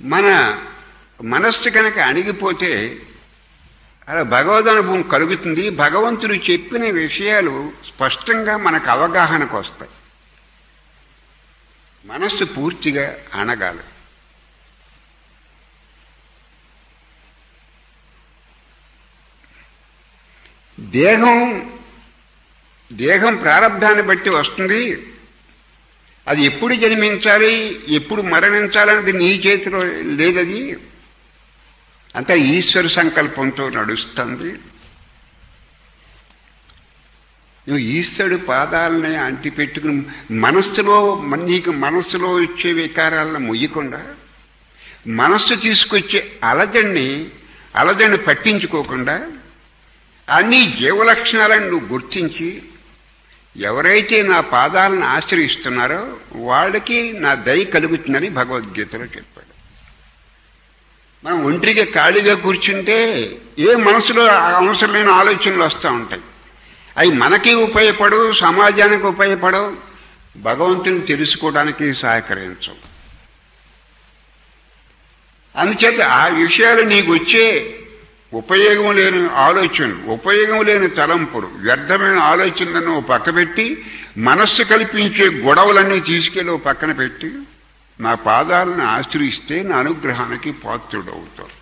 మన మనస్సు కనుక అణిగిపోతే అలా భగవద్ అనుభవం కలుగుతుంది. భగవంతుడు చెప్పిన విషయాలు స్పష్టంగా మనకు అవగాహనకు వస్తాయి. మనస్సు పూర్తిగా అణగాలి. దేహం దేహం ప్రారంభాన్ని బట్టి వస్తుంది. అది ఎప్పుడు జన్మించాలి ఎప్పుడు మరణించాలన్నది నీ చేతిలో లేదది. అంతా ఈశ్వర సంకల్పంతో నడుస్తుంది. నువ్వు ఈశ్వరుడు పాదాలని అంటి పెట్టుకుని మనస్సులో నీకు మనస్సులో వచ్చే వికారాలను ముయ్యకుండా మనస్సు తీసుకొచ్చే అలజడిని అలజడిని పట్టించుకోకుండా అన్ని జీవలక్షణాలను నువ్వు గుర్తించి ఎవరైతే నా పాదాలను ఆశ్రయిస్తున్నారో వాళ్ళకి నా దయ కలుగుతుందని భగవద్గీతలో చెప్పాడు. మనం ఒంటరిగా ఖాళీగా కూర్చుంటే ఏ మనసులో అవసరం లేని ఆలోచనలు వస్తూ ఉంటాయి. అవి మనకి ఉపయోగపడవు సమాజానికి ఉపయోగపడవు. భగవంతుని తెలుసుకోవడానికి సహకరించవు. అందుచేత ఆ విషయాలు నీకు వచ్చే ఉపయోగం లేని ఆలోచనలు ఉపయోగం లేని తలంపులు వ్యర్థమైన ఆలోచనలను ఓ పక్క పెట్టి మనస్సు కల్పించే గొడవలన్నీ తీసుకెళ్ళి పక్కన పెట్టి నా పాదాలను ఆశ్రయిస్తే నా అనుగ్రహానికి పాత్రుడవుతావు.